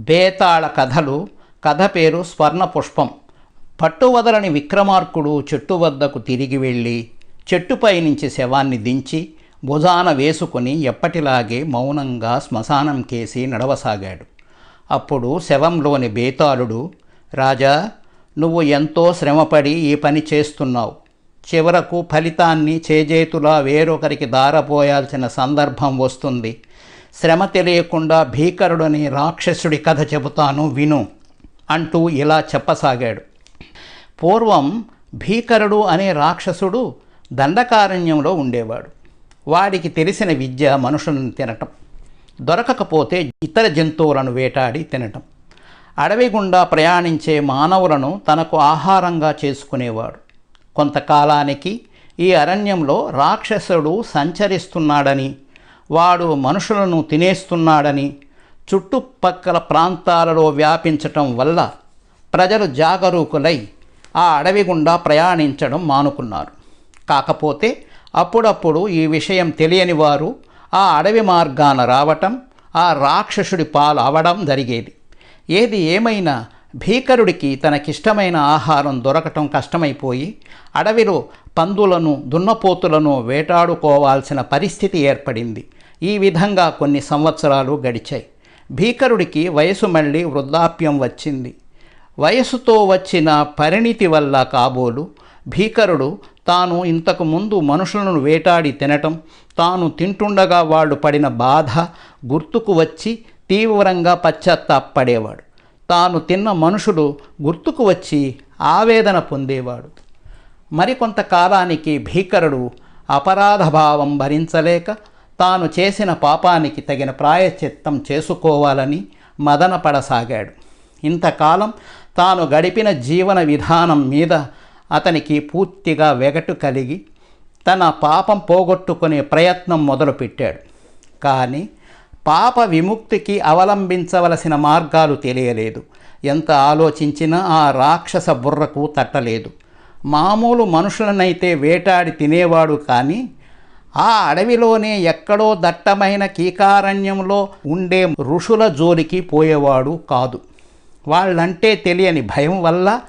బేతాళ కథలు. కథ పేరు స్వర్ణ పుష్పం పట్టువదలని విక్రమార్కుడు చెట్టు వద్దకు తిరిగి వెళ్ళి చెట్టుపై నుంచి శవాన్ని దించి భుజాన వేసుకుని ఎప్పటిలాగే మౌనంగా శ్మశానం కేసి నడవసాగాడు. అప్పుడు శవంలోని బేతాళుడు రాజా నువ్వు ఎంతో శ్రమపడి ఈ పని చేస్తున్నావు. చివరకు ఫలితాన్ని చేజేతులా వేరొకరికి దారపోయాల్సిన సందర్భం వస్తుంది. శ్రమ తెలియకుండా భీకరుడని రాక్షసుడి కథ చెబుతాను విను అంటూ ఇలా చెప్పసాగాడు. పూర్వం భీకరుడు అనే రాక్షసుడు దండకారణ్యంలో ఉండేవాడు. వాడికి తెలిసిన విద్య మనుషులను తినటం దొరకకపోతే ఇతర జంతువులను వేటాడి తినటం అడవి గుండా ప్రయాణించే మానవులను తనకు ఆహారంగా చేసుకునేవాడు. కొంతకాలానికి ఈ అరణ్యంలో రాక్షసుడు సంచరిస్తున్నాడని వాడు మనుషులను తినేస్తున్నాడని చుట్టుపక్కల ప్రాంతాలలో వ్యాపించటం వల్ల ప్రజలు జాగరూకులై ఆ అడవి గుండా ప్రయాణించడం మానుకున్నారు. కాకపోతే అప్పుడప్పుడు ఈ విషయం తెలియని వారు ఆ అడవి మార్గాన రావటం ఆ రాక్షసుడి పాలు జరిగేది. ఏది ఏమైనా భీకరుడికి తనకిష్టమైన ఆహారం దొరకటం కష్టమైపోయి అడవిలో పందులను దున్నపోతులను వేటాడుకోవాల్సిన పరిస్థితి ఏర్పడింది. ఈ విధంగా కొన్ని సంవత్సరాలు గడిచాయి. భీకరుడికి వయసు మళ్ళీ వృద్ధాప్యం వచ్చింది. వయసుతో వచ్చిన పరిణితి వల్ల కాబోలు భీకరుడు తాను ఇంతకు ముందు మనుషులను వేటాడి తినటం తాను తింటుండగా వాళ్ళు పడిన బాధ గుర్తుకు వచ్చి తీవ్రంగా పశ్చాత్తాపడేవాడు తాను తిన్న మనుషులు గుర్తుకు వచ్చి ఆవేదన పొందేవాడు. మరికొంతకాలానికి భీకరుడు అపరాధ భావం భరించలేక తాను చేసిన పాపానికి తగిన ప్రాయశ్చిత్తం చేసుకోవాలని మదనపడసాగాడు. ఇంతకాలం తాను గడిపిన జీవన విధానం మీద అతనికి పూర్తిగా వెగటు కలిగి తన పాపం పోగొట్టుకునే ప్రయత్నం మొదలుపెట్టాడు. కానీ పాప విముక్తికి అవలంబించవలసిన మార్గాలు తెలియలేదు. ఎంత ఆలోచించినా ఆ రాక్షస బుర్రకు తట్టలేదు. మామూలు మనుషులనైతే వేటాడి తినేవాడు కానీ ఆ అడవిలోనే ఎక్కడో దట్టమైన కీకారణ్యంలో ఉండే ఋషుల జోలికి పోయేవాడు కాదు. వాళ్ళంటే తెలియని భయం వల్ల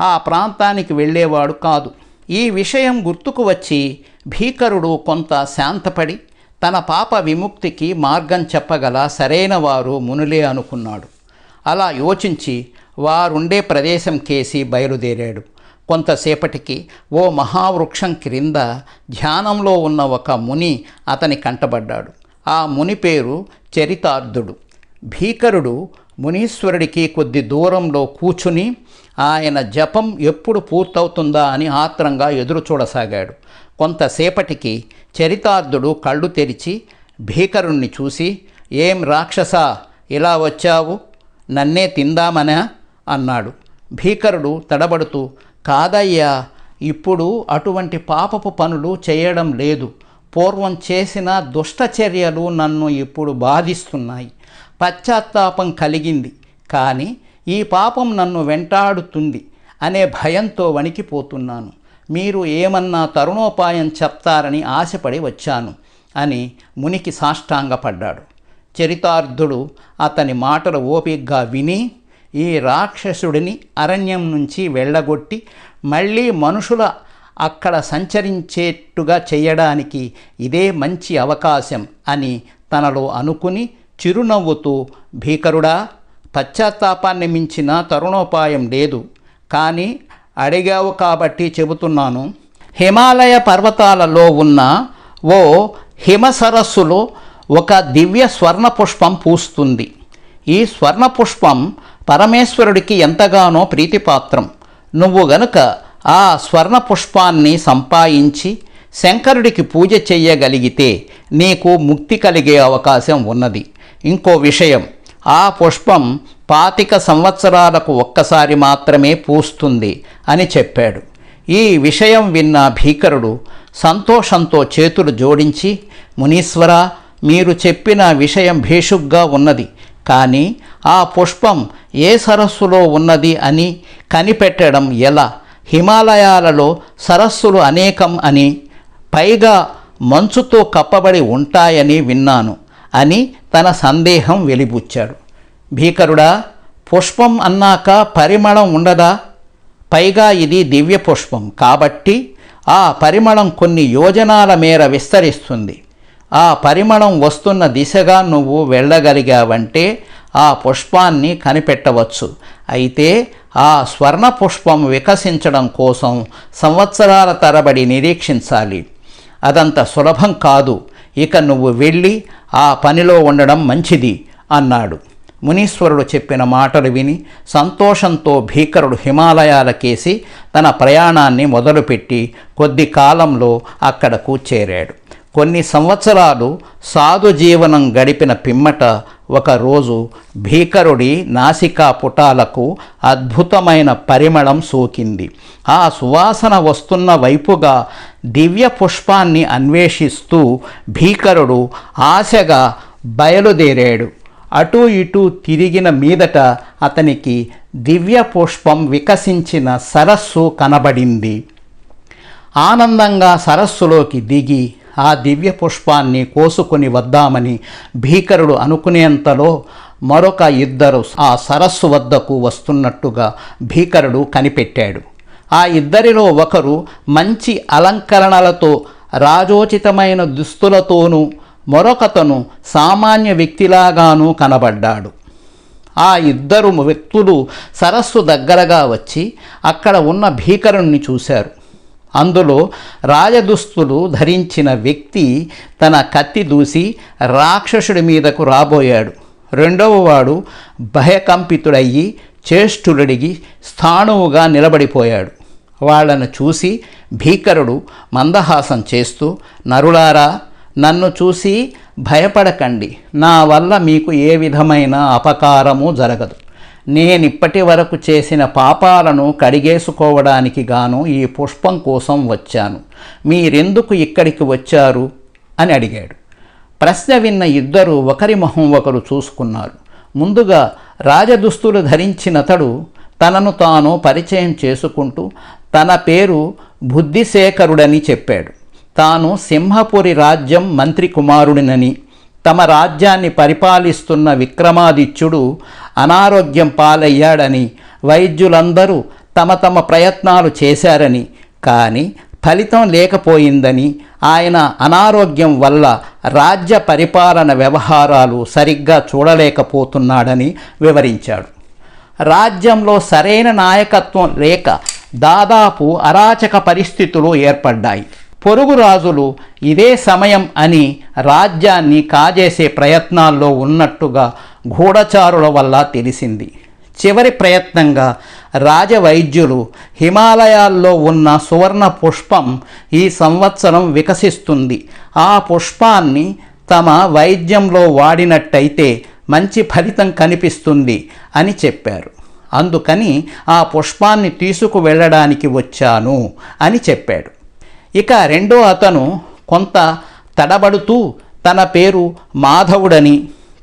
ఆ ప్రాంతానికి వెళ్ళేవాడు కాదు. ఈ విషయం గుర్తుకు వచ్చి భీకరుడు కొంత శాంతపడి తన పాప విముక్తికి మార్గం చెప్పగల సరైన వారు మునులే అనుకున్నాడు. అలా యోచించి వారుండే ప్రదేశం కేసి బయలుదేరాడు. కొంతసేపటికి ఓ మహావృక్షం క్రింద ధ్యానంలో ఉన్న ఒక ముని అతని కంటబడ్డాడు. ఆ ముని పేరు చరితార్థుడు. భీకరుడు మునీశ్వరుడికి కొద్ది దూరంలో కూర్చుని ఆయన జపం ఎప్పుడు పూర్తవుతుందా అని ఆత్రంగా ఎదురు చూడసాగాడు. కొంతసేపటికి చరితార్థుడు కళ్ళు తెరిచి భీకరుణ్ణి చూసి ఏం రాక్షసా ఇలా వచ్చావు? నన్నే తిందామనా? అన్నాడు. భీకరుడు తడబడుతూ కాదయ్యా ఇప్పుడు అటువంటి పాపపు పనులు చేయడం లేదు. పూర్వం చేసిన దుష్టచర్యలు నన్ను ఇప్పుడు బాధిస్తున్నాయి. పశ్చాత్తాపం కలిగింది. కానీ ఈ పాపం నన్ను వెంటాడుతుంది అనే భయంతో వణికిపోతున్నాను. మీరు ఏమన్నా తరుణోపాయం చెప్తారని ఆశపడి వచ్చాను అని మునికి సాష్టాంగపడ్డాడు. చరితార్థుడు అతని మాటలు ఓపిగ్గా విని ఈ రాక్షసుడిని అరణ్యం నుంచి వెళ్ళగొట్టి మళ్ళీ మనుషుల అక్కడ సంచరించేట్టుగా చేయడానికి ఇదే మంచి అవకాశం అని తనలో అనుకుని చిరునవ్వుతూ భీకరుడా పశ్చాత్తాపాన్ని మించిన తరుణోపాయం లేదు. కానీ అడిగావు కాబట్టి చెబుతున్నాను. హిమాలయ పర్వతాలలో ఉన్న ఓ హిమసరస్సులో ఒక దివ్య స్వర్ణ పుష్పం పూస్తుంది. ఈ స్వర్ణ పుష్పం పరమేశ్వరుడికి ఎంతగానో ప్రీతిపాత్రం. నువ్వు గనుక ఆ స్వర్ణ పుష్పాన్ని సంపాదించి శంకరుడికి పూజ చెయ్యగలిగితే నీకు ముక్తి కలిగే అవకాశం ఉన్నది. ఇంకో విషయం ఆ పుష్పం పాతిక సంవత్సరాలకు ఒక్కసారి మాత్రమే పూస్తుంది అని చెప్పాడు. ఈ విషయం విన్న భీకరుడు సంతోషంతో చేతులు జోడించి మునీశ్వర మీరు చెప్పిన విషయం భేషుగ్గా ఉన్నది. కానీ ఆ పుష్పం ఏ సరస్సులో ఉన్నది అని కనిపెట్టడం ఎలా? హిమాలయాలలో సరస్సులు అనేకం అని పైగా మంచుతో కప్పబడి ఉంటాయని విన్నాను అని తన సందేహం వెలిబుచ్చాడు. భీకరుడా పుష్పం అన్నాక పరిమళం ఉండదా? పైగా ఇది దివ్య పుష్పం కాబట్టి ఆ పరిమళం కొన్ని యోజనాల మేర విస్తరిస్తుంది. ఆ పరిమళం వస్తున్న దిశగా నువ్వు వెళ్ళగలిగావంటే ఆ పుష్పాన్ని కనిపెట్టవచ్చు. అయితే ఆ స్వర్ణ పుష్పం వికసించడం కోసం సంవత్సరాల తరబడి నిరీక్షించాలి. అదంత సులభం కాదు. ఇక నువ్వు వెళ్ళి ఆ పనిలో ఉండడం మంచిది అన్నాడు. మునీశ్వరుడు చెప్పిన మాటలు విని సంతోషంతో భీకరుడు హిమాలయాలకేసి తన ప్రయాణాన్ని మొదలుపెట్టి కొద్ది కాలంలో అక్కడకు చేరాడు కొన్ని సంవత్సరాలు సాధు జీవనం గడిపిన పిమ్మట ఒకరోజు భీకరుడి నాసికా పుటాలకు అద్భుతమైన పరిమళం సోకింది. ఆ సువాసన వస్తున్న వైపుగా దివ్య పుష్పాన్ని అన్వేషిస్తూ భీకరుడు ఆశగా బయలుదేరాడు. అటూ ఇటూ తిరిగిన మీదట అతనికి దివ్య పుష్పం వికసించిన సరస్సు కనబడింది. ఆనందంగా సరస్సులోకి దిగి ఆ దివ్య పుష్పాన్ని కోసుకొని వద్దామని భీకరుడు అనుకునేంతలో మరొక ఇద్దరు ఆ సరస్సు వద్దకు వస్తున్నట్టుగా భీకరుడు కనిపెట్టాడు. ఆ ఇద్దరిలో ఒకరు మంచి అలంకరణలతో రాజోచితమైన దుస్తులతోనూ మరొకతను సామాన్య వ్యక్తిలాగానూ కనబడ్డాడు. ఆ ఇద్దరు వ్యక్తులు సరస్సు దగ్గరగా వచ్చి అక్కడ ఉన్న భీకరుణ్ణి చూశారు. అందులో రాజదుస్తులు ధరించిన వ్యక్తి తన కత్తి దూసి రాక్షసుడి మీదకు రాబోయాడు. రెండవ వాడు భయకంపితుడయ్యి చేష్టులడిగి స్థాణువుగా నిలబడిపోయాడు. వాళ్ళను చూసి భీకరుడు మందహాసం చేస్తూ నరులారా నన్ను చూసి భయపడకండి. నా వల్ల మీకు ఏ విధమైన అపకారము జరగదు. నేనిప్పటి వరకు చేసిన పాపాలను కడిగేసుకోవడానికి గాను ఈ పుష్పం కోసం వచ్చాను. మీరెందుకు ఇక్కడికి వచ్చారు? అని అడిగాడు. ప్రశ్న విన్న ఇద్దరు ఒకరి మొహం ఒకరు చూసుకున్నారు. ముందుగా రాజదుస్తులు ధరించినతడు తనను తాను పరిచయం చేసుకుంటూ తన పేరు బుద్ధిశేఖరుడని చెప్పాడు. తాను సింహపురి రాజ్యం మంత్రి కుమారుడినని తమ రాజ్యాన్ని పరిపాలిస్తున్న విక్రమాదిత్యుడు అనారోగ్యం పాలయ్యాడని వైద్యులందరూ తమ తమ ప్రయత్నాలు చేశారని కానీ ఫలితం లేకపోయిందని ఆయన అనారోగ్యం వల్ల రాజ్య పరిపాలన వ్యవహారాలు సరిగ్గా చూడలేకపోతున్నాడని వివరించాడు. రాజ్యంలో సరైన నాయకత్వం లేక దాదాపు అరాచక పరిస్థితులు ఏర్పడ్డాయి. పొరుగు రాజులు ఇదే సమయం అని రాజ్యాన్ని కాజేసే ప్రయత్నాల్లో ఉన్నట్టుగా గూఢచారుల వల్ల తెలిసింది. చివరి ప్రయత్నంగా రాజవైద్యులు హిమాలయాల్లో ఉన్న సువర్ణ పుష్పం ఈ సంవత్సరం వికసిస్తుంది. ఆ పుష్పాన్ని తమ వైద్యంలో వాడినట్టయితే మంచి ఫలితం కనిపిస్తుంది అని చెప్పారు. అందుకని ఆ పుష్పాన్ని తీసుకు వెళ్ళడానికి వచ్చాను అని చెప్పాడు. ఇక రెండో అతను కొంత తడబడుతూ తన పేరు మాధవుడని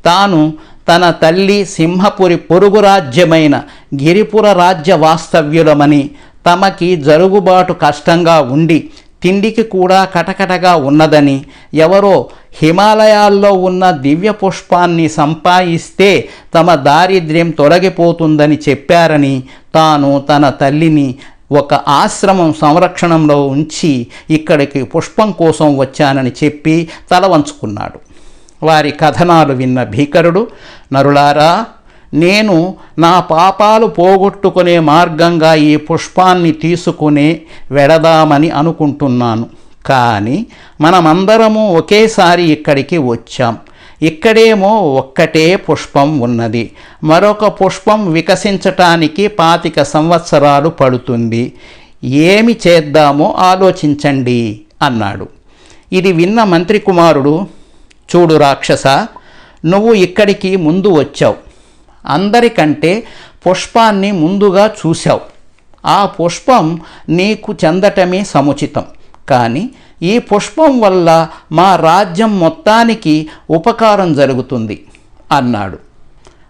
తాను తన తల్లి సింహపురి పొరుగు రాజ్యమైన గిరిపుర రాజ్య వాస్తవ్యులమని తమకి జరుగుబాటు కష్టంగా ఉండి తిండికి కూడా కటకటగా ఉన్నదని ఎవరో హిమాలయాల్లో ఉన్న దివ్య పుష్పాన్ని సంపాదిస్తే తమ దారిద్ర్యం తొలగిపోతుందని చెప్పారని తాను తన తల్లిని ఒక ఆశ్రమం సంరక్షణంలో ఉంచి ఇక్కడికి పుష్పం కోసం వచ్చానని చెప్పి తల వంచుకున్నాడు. వారి కథనాలు విన్న భీకరుడు నరులారా నేను నా పాపాలు పోగొట్టుకునే మార్గంగా ఈ పుష్పాన్ని తీసుకునే వెడదామని అనుకుంటున్నాను. కానీ మనమందరము ఒకేసారి ఇక్కడికి వచ్చాం. ఇక్కడేమో ఒక్కటే పుష్పం ఉన్నది. మరొక పుష్పం వికసించటానికి పాతిక సంవత్సరాలు పడుతుంది. ఏమి చేద్దామో ఆలోచించండి అన్నాడు. ఇది విన్న మంత్రి కుమారుడు చూడు రాక్షస నువ్వు ఇక్కడికి ముందు వచ్చావు. అందరికంటే పుష్పాన్ని ముందుగా చూశావు. ఆ పుష్పం నీకు చెందటమే సముచితం. కానీ ఈ పుష్పం వల్ల మా రాజ్యం మొత్తానికి ఉపకారం జరుగుతుంది అన్నాడు.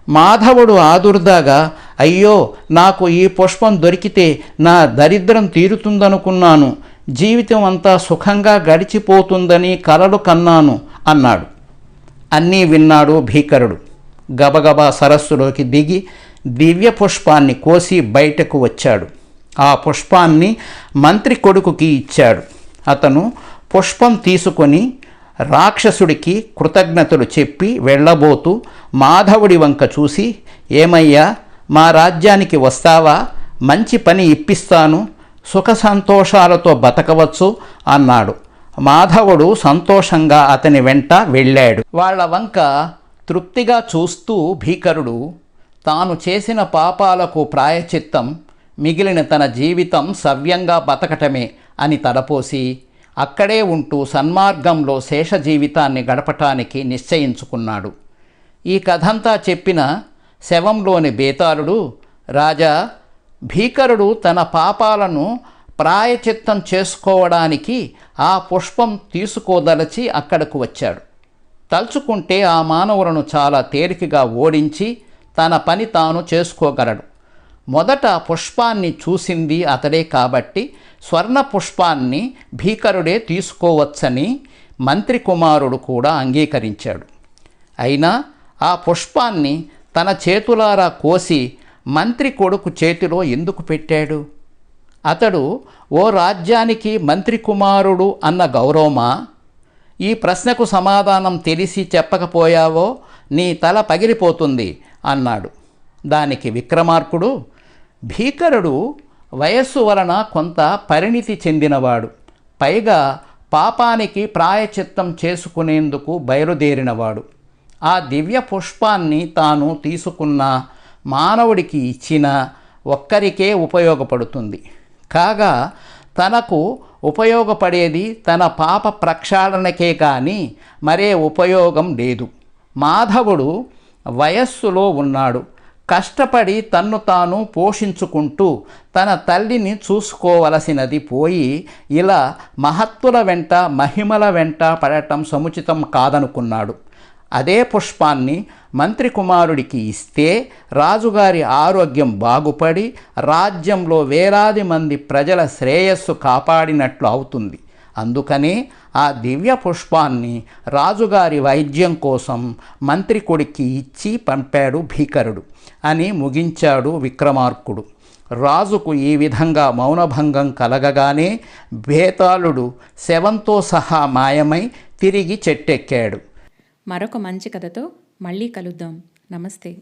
మాధవుడు ఆదుర్దాగా అయ్యో నాకు ఈ పుష్పం దొరికితే నా దరిద్రం తీరుతుందనుకున్నాను. జీవితం అంతా సుఖంగా గడిచిపోతుందని కలలు కన్నాను అన్నాడు. అన్నీ విన్నాడు భీకరుడు. గబగబా సరస్సులోకి దిగి దివ్య పుష్పాన్ని కోసి బయటకు వచ్చాడు. ఆ పుష్పాన్ని మంత్రి కొడుకుకి ఇచ్చాడు. అతను పుష్పం తీసుకొని రాక్షసుడికి కృతజ్ఞతలు చెప్పి వెళ్ళబోతూ మాధవుడి వంక చూసి ఏమయ్యా మా రాజ్యానికి వస్తావా? మంచి పని ఇప్పిస్తాను. సుఖ సంతోషాలతో బతకవచ్చు అన్నాడు. మాధవుడు సంతోషంగా అతని వెంట వెళ్ళాడు. వాళ్ళ వంక తృప్తిగా చూస్తూ భీకరుడు తాను చేసిన పాపాలకు ప్రాయచిత్తం మిగిలిన తన జీవితం సవ్యంగా బతకటమే అని తలపోసి అక్కడే ఉంటూ సన్మార్గంలో శేష జీవితాన్ని గడపటానికి నిశ్చయించుకున్నాడు. ఈ కథంతా చెప్పిన శవంలోని బేతాళుడు రాజా భీకరుడు తన పాపాలను ప్రాయచిత్తం చేసుకోవడానికి ఆ పుష్పం తీసుకోదలచి అక్కడకు వచ్చాడు. తలుచుకుంటే ఆ మానవులను చాలా తేలికగా ఓడించి తన పని తాను చేసుకోగలడు. మొదట పుష్పాన్ని చూసింది అతడే కాబట్టి స్వర్ణ పుష్పాన్ని భీకరుడే తీసుకోవచ్చని మంత్రి కుమారుడు కూడా అంగీకరించాడు. అయినా ఆ పుష్పాన్ని తన చేతులారా కోసి మంత్రి కొడుకు చేతిలో ఎందుకు పెట్టాడు? అతడు ఓ రాజ్యానికి మంత్రి కుమారుడు అన్న గౌరవమా? ఈ ప్రశ్నకు సమాధానం తెలిసి చెప్పకపోయావో నీ తల పగిలిపోతుంది అన్నాడు. దానికి విక్రమార్కుడు భీకరుడు వయస్సు వలన కొంత పరిణితి చెందినవాడు. పైగా పాపానికి ప్రాయచిత్తం చేసుకునేందుకు బయలుదేరినవాడు. ఆ దివ్య పుష్పాన్ని తాను తీసుకున్న మానవుడికి ఇచ్చిన ఒక్కరికే ఉపయోగపడుతుంది. కాగా తనకు ఉపయోగపడేది తన పాప ప్రక్షాళనకే కానీ మరే ఉపయోగం లేదు. మాధవుడు వయస్సులో ఉన్నాడు. కష్టపడి తన్ను తాను పోషించుకుంటూ తన తల్లిని చూసుకోవలసినది పోయి ఇలా మహత్తుల వెంట మహిమల వెంట పడటం సముచితం కాదనుకున్నాడు. అదే పుష్పాన్ని మంత్రి కుమారుడికి ఇస్తే రాజుగారి ఆరోగ్యం బాగుపడి రాజ్యంలో వేలాది మంది ప్రజల శ్రేయస్సు కాపాడినట్లు అవుతుంది. అందుకనే ఆ దివ్య పుష్పాన్ని రాజుగారి వైద్యం కోసం మంత్రి కొడుక్కి ఇచ్చి పంపాడు భీకరుడు అని ముగించాడు విక్రమార్కుడు. రాజుకు ఈ విధంగా మౌనభంగం కలగగానే బేతాళుడు శవంతో సహా మాయమై తిరిగి చెట్టెక్కాడు. మరొక మంచి కథతో మళ్ళీ కలుద్దాం. నమస్తే.